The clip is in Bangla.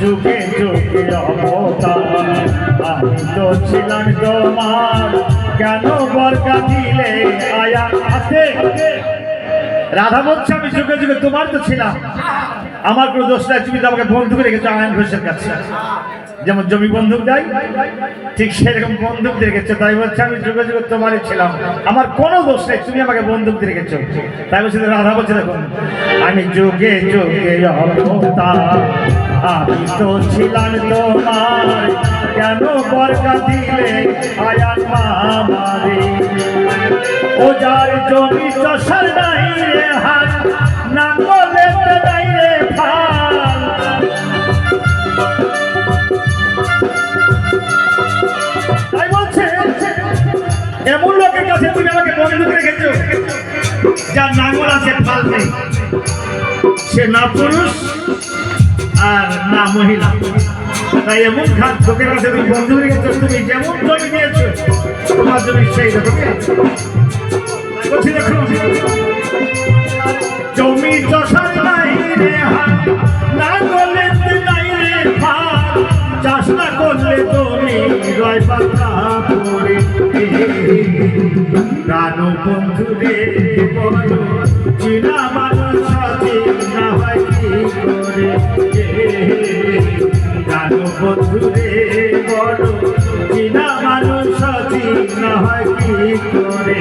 যুগে যুগে অবতার তো ছিলাম তোমার কেন বরকা দিলে আয়া আছে রাধা বলছে, আমি যুগে যুগে তোমার তো ছিলাম। আমার কোনো দোষ নাই, তুমি তো আমাকে বন্ধু রেখেছো, আয়ন ঘোষের কাছে। যেমন জমি বন্দুক দেয় ঠিক সেরকম বন্দুক দিয়ে তাই বলছে, আমি যুগে যুগে তোমারই ছিলাম। আমার কোনো দোষ নেই, তুমি আমাকে বন্দুক দিয়ে রেখেছো। তাই বলছে, রাধা বলছে দেখুন আমি যুগে যুগে আমি তো ছিলাম তোমার। কেন বরকা দিলে আয়ান মামারে ও যার জমি নাই এমন লোকের কাছে তুমি আমাকে বন্দুক রেখেছো যার নাঙ্গল আছে ফাল নেই সে না পুরুষ আর না মহিলা। তাই এমন কাছে তুমি রেখেছো তুমি যেমন জমি নিয়েছো, তোমার জমি সেই রকমই বলছি দেখুন জমি চষার নাই রে না করলে নাই রে চাষ না করলে তুমি রয় পাতা। পড়ে প্রাণ বন্ধু রে বলো, চিনা মানুষ না হয় কি করে? প্রাণ বন্ধু রে বলো, চিনা মানুষ না হয় কি করে?